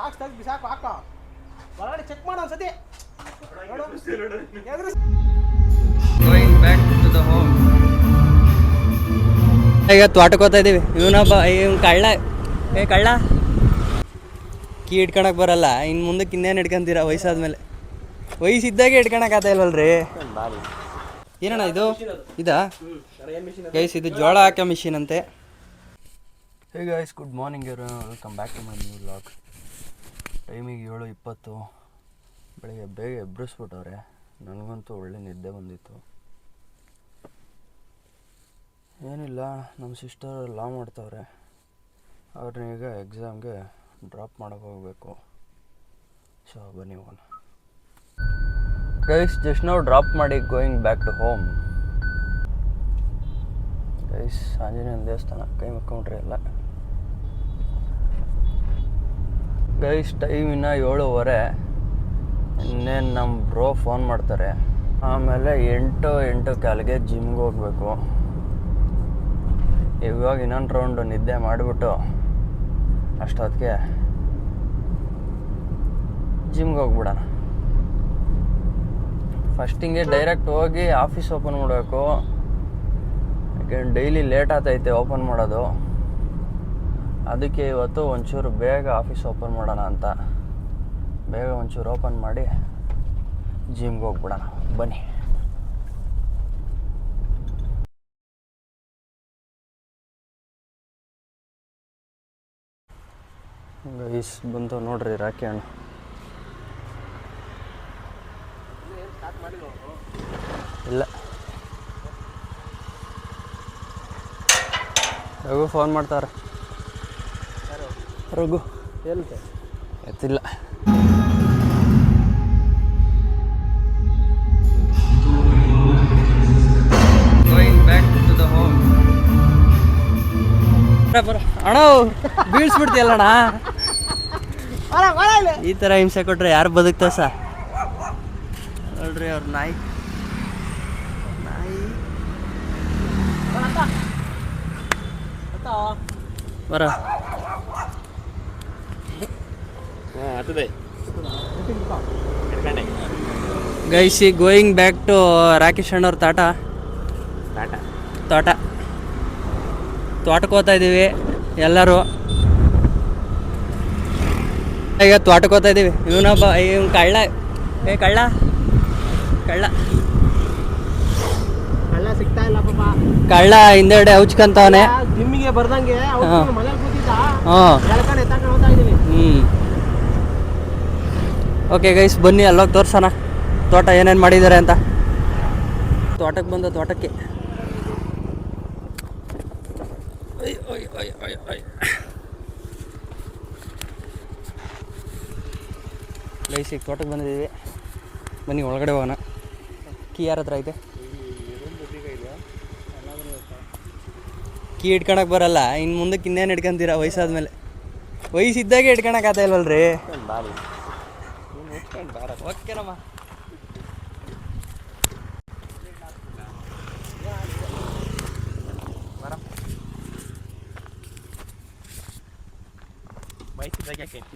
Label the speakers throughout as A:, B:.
A: ಸಾಕು ತೆಗ್ದು ಬಿಸಾಕು ಹಾಕ. ಒಳಗಡೆ ಚೆಕ್ ಮಾಡೋ ಒಂದ್ಸತಿ.
B: ಈಗ ತೋಟಕ್ಕೆ ಹೋಗ್ತಾ ಇದೀವಿ ಇವನೊಬ್ಬ ಇವ್ನು ಕಳ್ಳ. ಏ, ಕಳ್ಳ. ಕೀ ಇಟ್ಕೊಳಕ್ ಬರಲ್ಲ. ಇನ್ ಮುಂದಕ್ಕೆ ಇನ್ನೇನು ಇಟ್ಕೊಂತೀರ ವಯಸ್ಸಾದ್ಮೇಲೆ. ವಯಸ್ಸಿದ್ದಾಗೆ ಇಟ್ಕೊಳಕ್ ಆತ ಇಲ್ವಲ್ರಿ? ಏನಣ್ಣ ಇದು? ಇದಾ? ಗೈಸ್ ಇದು ಜೋಳ ಹಾಕೋ ಮಿಷಿನ್ ಅಂತೆ. Good morning welcome back to my new vlog ಟೈಮಿಗೆ ಏಳು ಇಪ್ಪತ್ತು, ಬೆಳಗ್ಗೆ ಬೇಗ ಎಬ್ಬರಿಸ್ಬಿಟ್ಟವ್ರೆ ನನಗಂತೂ ಒಳ್ಳೆ ನಿದ್ದೆ ಬಂದಿತ್ತು. ಏನಿಲ್ಲ, ನಮ್ಮ ಸಿಸ್ಟರ್ ಲಾ ಮಾಡ್ತವ್ರೆ. ಅವ್ರನ್ನ ಈಗ ಎಕ್ಸಾಮ್ಗೆ ಡ್ರಾಪ್ ಮಾಡೋಕೆ ಹೋಗಬೇಕು. ಸೊ ಬನ್ನಿ ಹೋಗೋಣ. ಗೈಸ್ ಜಸ್ಟ್ ನಾವು ಡ್ರಾಪ್ ಮಾಡಿ going back to home guys ಆಂಜನೇಯನ ದೇವಸ್ಥಾನ, ಕೈ ಮುಕ್ಕೊಂಡ್ರೆ ಎಲ್ಲ. ಗೈಸ್ ಟೈಮಿನ ಏಳುವರೆ. ಇನ್ನೇನು ನಮ್ಮ ಬ್ರೋ ಫೋನ್ ಮಾಡ್ತಾರೆ. ಆಮೇಲೆ ಎಂಟು ಎಂಟು ಕಾಲಿಗೆ ಜಿಮ್ಗೆ ಹೋಗ್ಬೇಕು. ಇವಾಗ ಇನ್ನೊಂದು ರೌಂಡು ನಿದ್ದೆ ಮಾಡಿಬಿಟ್ಟು ಅಷ್ಟೊತ್ತಿಗೆ ಜಿಮ್ಗೆ ಹೋಗ್ಬಿಡೋಣ. ಫಸ್ಟಿಂಗೆ ಡೈರೆಕ್ಟ್ ಹೋಗಿ ಆಫೀಸ್ ಓಪನ್ ಮಾಡಬೇಕು. ಯಾಕೆ ಡೈಲಿ ಲೇಟ್ ಆಗ್ತೈತೆ ಓಪನ್ ಮಾಡೋದು. ಅದಕ್ಕೆ ಇವತ್ತು ಒಂಚೂರು ಬೇಗ ಆಫೀಸ್ ಓಪನ್ ಮಾಡೋಣ ಅಂತ. ಬೇಗ ಒಂಚೂರು ಓಪನ್ ಮಾಡಿ ಜಿಮ್ಗೆ ಹೋಗ್ಬಿಡೋಣ. ಬನ್ನಿ. ಗೈಸ್ ಬಂತು ನೋಡ್ರಿ ರಾಕಿ ಹಣ್ಣು ಇಲ್ಲ. ರಘು ಫೋನ್ ಮಾಡ್ತಾರೆ ರಘು.
A: ಎಲ್ತೆ
B: ಎತ್ತಿಲ್ಲ. ಅಣ್ಣ ಬೀಳ್ಸ್ಬಿಡ್ತೀಯಲ್ಲಣ್ಣ? ಈ ಥರ ಹಿಂಸೆ ಕೊಟ್ರೆ ಯಾರು ಬದುಕ್ತ ಸ? ನೋಡ್ರಿ ಅವ್ರ ನಾಯಿ. ನಾಯಿ. ಬರ. Guys going back to Rakesh ಅಣ್ಣವ್ರ ತಾಟ. ತೋಟ. ತೋಟಕ್ಕೆ ಹೋಗ್ತಾ ಇದ್ದೀವಿ ಎಲ್ಲರೂ. ಈಗ ತೋಟಕ್ಕೆ ಹೋಗ್ತಾ ಇದ್ದೀವಿ. ಇವನೊಬ್ಬ ಇವ್ನು ಕಳ್ಳ. ಏ ಕಳ್ಳ. ಕಳ್ಳ.
A: ಕಳ್ಳ ಸಿಗ್ತಾ ಇಲ್ಲ ಪಾಪ.
B: ಕಳ್ಳ ಹಿಂದೆಡೆ ಹೌಚ್ಕಂತವನೆ
A: ಜಿಮ್ಮಿಗೆ ಬರ್ದಂಗೆ
B: ಹ್ಞೂ ಹ್ಞೂ ಓಕೆ ಗೈಸ್ ಬನ್ನಿ, ಅಲ್ಲೋಗಿ ತೋರ್ಸೋಣ. ತೋಟ ಏನೇನು ಮಾಡಿದ್ದಾರೆ ಅಂತ. ತೋಟಕ್ಕೆ ಬಂದ ತೋಟಕ್ಕೆ. ಗೈಸ್ ಈಗ ತೋಟಕ್ಕೆ ಬಂದಿದ್ದೀವಿ. ಬನ್ನಿ, ಒಳಗಡೆ ಹೋಗೋಣ. ಕೀ ಯಾರ ಹತ್ರ ಐತೆ? ಕೀ ಇಟ್ಕೊಳಕ್ ಬರಲ್ಲ. ಇನ್ನು ಮುಂದಕ್ಕೆ ಇನ್ನೇನು ಇಟ್ಕೊಂತೀರಾ ವಯಸ್ಸಾದ್ಮೇಲೆ. ವಯಸ್ಸಿದ್ದಾಗೆ ಇಟ್ಕೊಳಕ್ಕೆ ಆತ ಇಲ್ವಲ್ರಿ? ಓಕೆನಮ್ಮ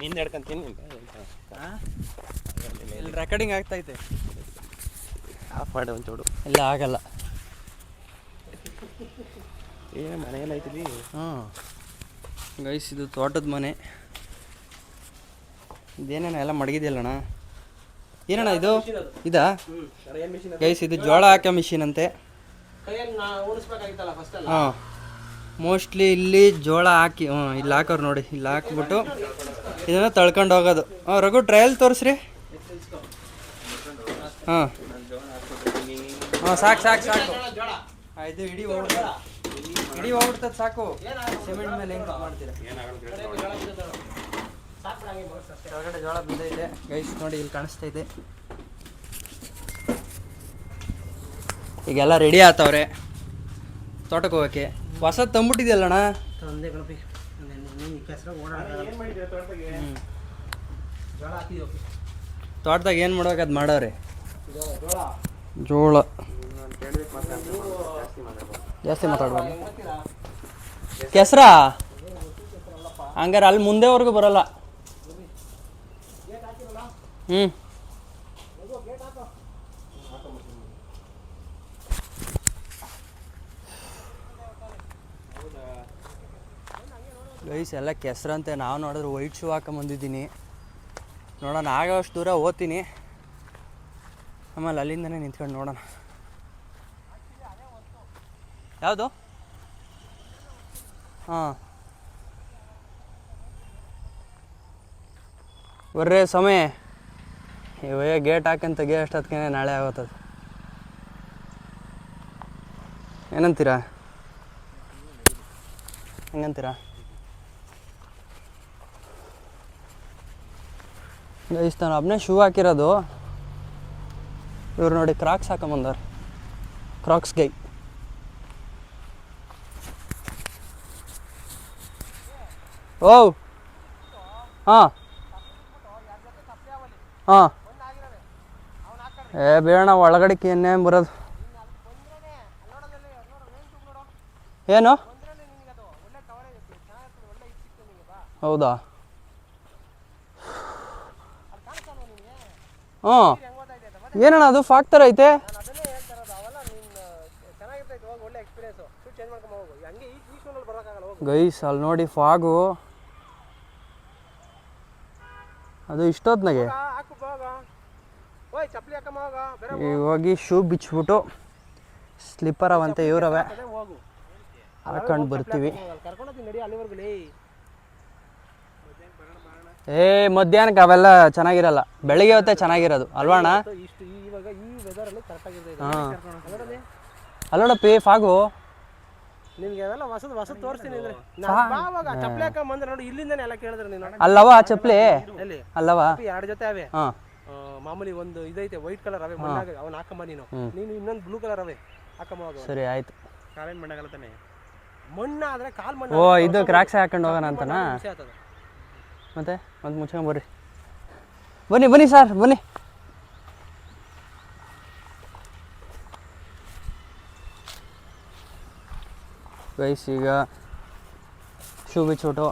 A: ನಿಂದ ಹಿಡ್ಕೊಂತೀನಿ
B: ಇಲ್ಲಿ ರೆಕಾರ್ಡಿಂಗ್ ಆಗ್ತೈತೆ
A: ಆಫ್ ಮಾಡಿ ಒಂಚೂಡು
B: ಇಲ್ಲ ಆಗಲ್ಲ.
A: ಏ ಮನೆಯಲ್ಲಿ ಐತಿಲಿ
B: ಹಾಂ ಗೈಸ್ ಇದು ತೋಟದ ಮನೆ. ಇದೇನೇನ ಎಲ್ಲ ಮಡಗಿದೆಯಲ್ಲಣ್ಣ? ಏನಣ್ಣ ಇದು? ಇದಾ? ಗೈಸ್ ಇದು ಜೋಳ ಹಾಕೋ ಮಿಷಿನ್ ಅಂತೆ. ಹಾಂ. ಮೋಸ್ಟ್ಲಿ ಇಲ್ಲಿ ಜೋಳ ಹಾಕಿ ಹ್ಞೂ ಇಲ್ಲಿ ಹಾಕೋರು ನೋಡಿ ಇಲ್ಲಿ ಹಾಕ್ಬಿಟ್ಟು ಇದನ್ನು ತಳ್ಕೊಂಡು ಹೋಗೋದು. ಹಾಂ ರಘು ಟ್ರಯಲ್ ತೋರಿಸ್ರಿ. ಹಾಂ. ಹಾಂ ಸಾಕು ಸಾಕು ಸಾಕು. ಇದು ಇಡೀ ಹೋಗ್ಬಿಡ್ತದೆ. ಇಡೀ ಹೋಗ್ಬಿಡ್ತದೆ ಸಾಕು. ಸಿಮೆಂಟ್ ಮೇಲೆ ಹೆಂಗೆ ಮಾಡ್ತೀರಾ? ಕೆಳಗಡೆ ಜೋಳ ಬಿದ್ದೈತೆ ಗೈಸ್ ನೋಡಿ ಇಲ್ಲಿ ಕಾಣಿಸ್ತಾ ಇದೆ. ಈಗೆಲ್ಲ ರೆಡಿ ಆತವ್ರೆ. ತೋಟಕ್ಕೆ ಹೋಗೋಕ್ಕೆ. ಹೊಸ ತಂದ್ಬಿಟ್ಟಿದ್ಯಲ್ಲಣ್ಣ
A: ತಂದೆ ಗಣಪಿ.
B: ತೋಟದಾಗ? ಏನು ಮಾಡ್ಬೇಕು ಅದು ಮಾಡವ್ರೆ?
A: ಜೋಳ
B: ಜೋಳ. ಜಾಸ್ತಿ ಮಾತಾಡ್ಬಾರ್ದು ಕೆಸ್ರಾ? ಹಂಗಾರೆ ಅಲ್ಲಿ ಮುಂದೆವರೆಗೂ ಬರಲ್ಲ. ಹ್ಞೂ ಗೈಸ್, ಎಲ್ಲ ಕೆಸರಂತೆ. ನಾವು ನೋಡಿದ್ರೆ ವೈಟ್ ಶೂ ಹಾಕೊಂಬಂದಿದ್ದೀನಿ ನೋಡೋಣ ಆಗೋಷ್ಟು ದೂರ ಓದ್ತೀನಿ ಆಮೇಲೆ ಅಲ್ಲಿಂದನೇ ನಿಂತ್ಕೊಂಡು ನೋಡೋಣ. ಯಾವುದು? ಹಾಂ. ಬರ್ರೆ, ಸಮಯ. ಇವಾಗ ಗೇಟ್ ಹಾಕಂತ ತೆಗಿಯೋ ಅಷ್ಟೊತ್ತಿಗೆ ನಾಳೆ ಆಗುತ್ತದ ಏನಂತೀರಾ? ಹೆಂಗಂತೀರಾ? ಇಷ್ಟು ನಾನು ಒಬ್ಬನೇ ಶೂ ಹಾಕಿರೋದು. ಇವ್ರು ನೋಡಿ ಕ್ರಾಕ್ಸ್ ಹಾಕೊಂಬಂದವ್ರು. ಕ್ರಾಕ್ಸ್ ಗೈ. ಓ ಹಾಂ. ಹಾಂ. ಏ ಬೇಡ ಒಳಗಡೆಗೆ ಏನೇ ಬರೋದು. ಏನು? ಹೌದಾ? ಹ್ಞೂ. ಏನಣ್ಣ ಅದು? ಫಾಕ್ ಥರ ಐತೆ? ಗೈಸ್, ಅಲ್ಲಿ ನೋಡಿ ಫಾಗು. ಅದು ಇಷ್ಟೊತ್ನಾಗೆ
A: ಹೋಗ, ಹಾಕು ಹೋಗ ಓಯ್ ಚಪ್ಪಲಿ ಹಾಕಮ್ಮ ಹೋಗ ಬೇರೆ
B: ಈಗ ಹೋಗಿ ಶೂ ಬಿಚ್ಬಿಟ್ಟು ಸ್ಲಿಪ್ಪರ್ ಅವಂತ ಇವ್ರವೆ. ಹಾಕೊಂಡು ಬರ್ತೀವಿ. ಏ ಮಧ್ಯಾಹ್ನಕ್ಕೆ ಅವೆಲ್ಲ ಚೆನ್ನಾಗಿರಲ್ಲ. ಬೆಳಿಗ್ಗೆ ಹೊತ್ತೆ ಚೆನ್ನಾಗಿರೋದು. ಅಲ್ವಾಣ
A: ಅಲ್ವಣ್ಣ
B: ಹಾಂ. ಅಲ್ಲೋಡಪ್ಪಿ ಫಾಗು
A: ನಿಮ್ಗೆ ಅದೆಲ್ಲ ಹೊಸದು ಹೊಸದು ತೋರಿಸ್ತೀನಿ ಅಂದ್ರೆ. ಬಾವಾಗ ಚಪ್ಪಲಿ ಹಾಕೊಂಡ್ ಬಂದ್ರೆ ನೋಡಿ ಇಲ್ಲಿಂದನೇ ಎಲ್ಲ ಕೇಳಿದ್ರೆ ನೀನು.
B: ಅಲ್ಲವ ಚಪ್ಪಲಿ?
A: ಎಲ್ಲಿ?
B: ಅಲ್ಲವ?
A: ಎರಡು ಜೊತೆ ಅವೆ.
B: ಹಾಂ.
A: ಆ, ಮಾಮೂಲಿ ಒಂದು ಇದೈತೆ ವೈಟ್ ಕಲರ್ ಅವೆ ಮಣ್ಣಾಗ ಅವನ್ನ ಹಾಕಮ್ಮ ನೀನು. ನೀನು ಇನ್ನೊಂದು ಬ್ಲೂ ಕಲರ್ ಅವೆ ಹಾಕಮ್ಮ ಹೋಗು.
B: ಸರಿ ಆಯ್ತು.
A: ಕಾಲೇನ್ ಮಣ್ಣಾಗಲ್ಲ ತಾನೆ? ಮಣ್ಣಾದ್ರೆ ಕಾಲ್ ಮಣ್ಣು
B: ಓ ಇದು ಕ್ರಾಕ್ಸ್ ಹಾಕೊಂಡು ಹೋಗೋಣ ಅಂತನಾ? ಮತ್ತೆ ಮತ್ತೆ ಮುಚ್ಕೊಂಡು ಬರ್ರಿ. ಬನ್ನಿ ಬನ್ನಿ ಸರ್ ಬನ್ನಿ. ಗೈಸ್ ಈಗ ಶೂ ಬಿಚ್ಚಿಬಿಟ್ಟು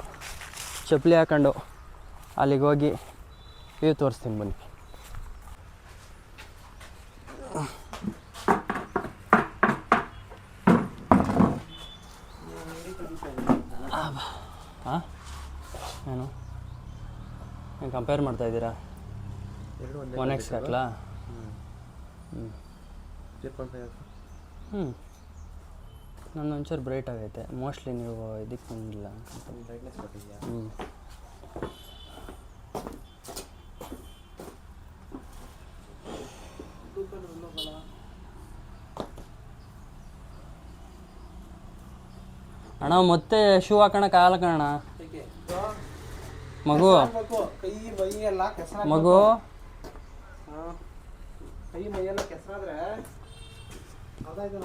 B: ಚಪ್ಪಲಿ ಹಾಕೊಂಡು ಅಲ್ಲಿಗೆ ಹೋಗಿ ವ್ಯೂ ತೋರಿಸ್ತೀನಿ ಬನ್ನಿ. ಹಾಂ ಏನು? ಏನು ಕಂಪೇರ್ ಮಾಡ್ತಾ ಇದ್ದೀರಾ? ಒನ್ ಎಕ್ಸ್ ಹಾಕ್ಲಾ? ಹ್ಞೂ ಹ್ಞೂ ನನ್ನ ಒಂಚೂರು ಬ್ರೈಟ್ ಆಗೈತೆ. ಮೋಸ್ಟ್ಲಿ ನೀವು ಇದಕ್ಕೆ ಬಂದಿಲ್ಲ ಹ್ಞೂ ಅಣ್ಣ ಮತ್ತೆ ಶೂ ಹಾಕೋಣಕ್ಕಾಗಲ್ಲ ಕಣ ಮಗು.
A: ಕೈ ಮೈ ಎಲ್ಲ ಕೆಸರ
B: ಮಗು.
A: ಕೈ ಮೈ ಎಲ್ಲ ಕೆಸರಾದ್ರೆ ಅದಾಯ್ತು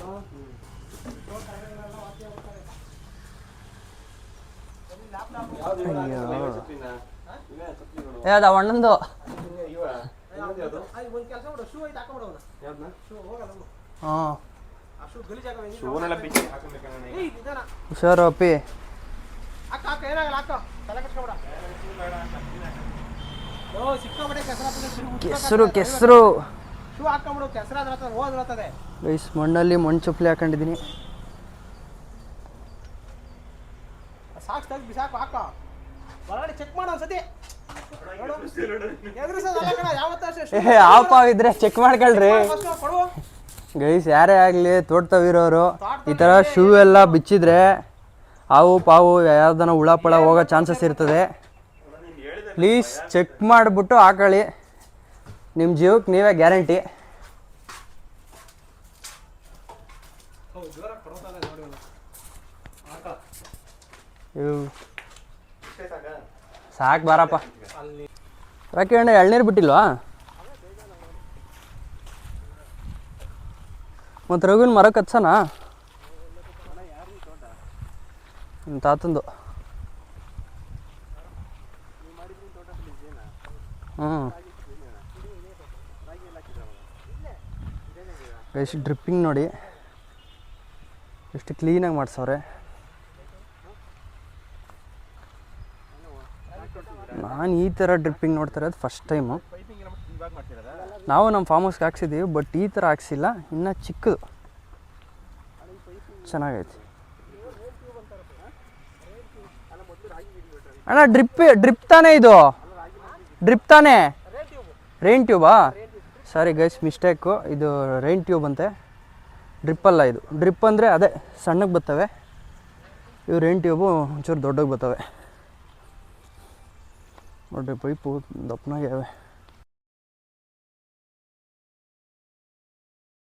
B: ಏ ಅದು ಅಣ್ಣಂದು
A: ಒಂದು ಕೆಲಸ ಮಾಡು. ಶೂ ಐತೆ ಹಾಕೊಂಬಿಡೋಣ ಶೂ ಹೋಗಲ್ಲ ಬಿಡು.
B: ಹಾಂ ಹುಷಾರು ಅಪ್ಪಿ
A: ಕೆಸರ
B: ಕೆಸರು ಕೆಸರು.
A: ಶೂ ಹಾಕೊಂಬಿಡು ಕೆಸರ ಅದ್ರ ಹೋದ್ರತ್ತದೆ
B: ಗೈಸ್ ಮಣ್ಣಲ್ಲಿ ಮಣ್ಣು ಚಪ್ಪಲಿ ಹಾಕೊಂಡಿದ್ದೀನಿ.
A: ಸಾಕು ತೆಗ್ದು ಬಿಸಾಕು ಹಾಕ. ಚೆಕ್ ಮಾಡೋ ಒಂದ್ಸತಿ. ಎದ್ರು ಕಣ ಯಾವತ್ತೂ
B: ಆಪ ಇದ್ರೆ ಚೆಕ್ ಮಾಡ್ಕೊಳ್ರಿ. ಗೈಸ್ ಯಾರೇ ಆಗಲಿ ತೋಟದವಿರೋರು ಈ ಥರ ಶೂ ಎಲ್ಲ ಬಿಚ್ಚಿದ್ರೆ ಹಾವು ಪಾವು ಯಾವ್ದನ ಹುಳ ಪಳ ಹೋಗೋ ಚಾನ್ಸಸ್ ಇರ್ತದೆ. ಪ್ಲೀಸ್ ಚೆಕ್ ಮಾಡಿಬಿಟ್ಟು ಹಾಕೊಳ್ಳಿ. ನಿಮ್ಮ ಜೀವಕ್ಕೆ ನೀವೇ ಗ್ಯಾರಂಟಿ ಸಾಕು ಬಾರಪ್ಪ. ರಾಕಿ ಅಣ್ಣ ಎಳ್ನೀರು ಬಿಟ್ಟಿಲ್ವಾ? ಮತ್ತು ರಘುವಿನ ಮರ ಕತ್ಸನಾ ನಿಮ್ಮ ತಾತಂದು. ಹ್ಞೂ ಎಷ್ಟು ಡ್ರಿಪ್ಪಿಂಗ್ ನೋಡಿ. ಎಷ್ಟು ಕ್ಲೀನಾಗಿ ಮಾಡಿಸವ್ರೆ. ನಾನು ಈ ಥರ ಡ್ರಿಪ್ಪಿಂಗ್ ನೋಡ್ತಾ ಇರೋದು ಫಸ್ಟ್ ಟೈಮು ನಾವು ನಮ್ಮ ಫಾರ್ಮ್ ಹೌಸ್ಗೆ ಹಾಕ್ಸಿದ್ದೀವಿ ಬಟ್ ಈ ಥರ ಹಾಕ್ಸಿಲ್ಲ. ಇನ್ನೂ ಚಿಕ್ಕದು. ಚೆನ್ನಾಗೈತೆ. ಅಣ್ಣ ಡ್ರಿಪ್ ಡ್ರಿಪ್ ತಾನೇ ಇದು? ಡ್ರಿಪ್ ತಾನೇ? ರೈನ್ ಟ್ಯೂಬಾ ಸಾರಿ ಗೈಸ್ ಮಿಸ್ಟೇಕು ಇದು ರೈನ್ ಟ್ಯೂಬ್ ಅಂತೆ. ಡ್ರಿಪ್ ಅಲ್ಲ ಇದು. ಡ್ರಿಪ್ ಅಂದರೆ ಅದೇ, ಸಣ್ಣಗೆ ಬರ್ತವೆ. ಇವು ರೈನ್ ಟ್ಯೂಬು ಒಂಚೂರು ದೊಡ್ಡಗೆ ಬರ್ತವೆ. ನೋಡ್ರಿ ಪೈಪು ದಪ್ಪನಾಗ್ಯಾವೆ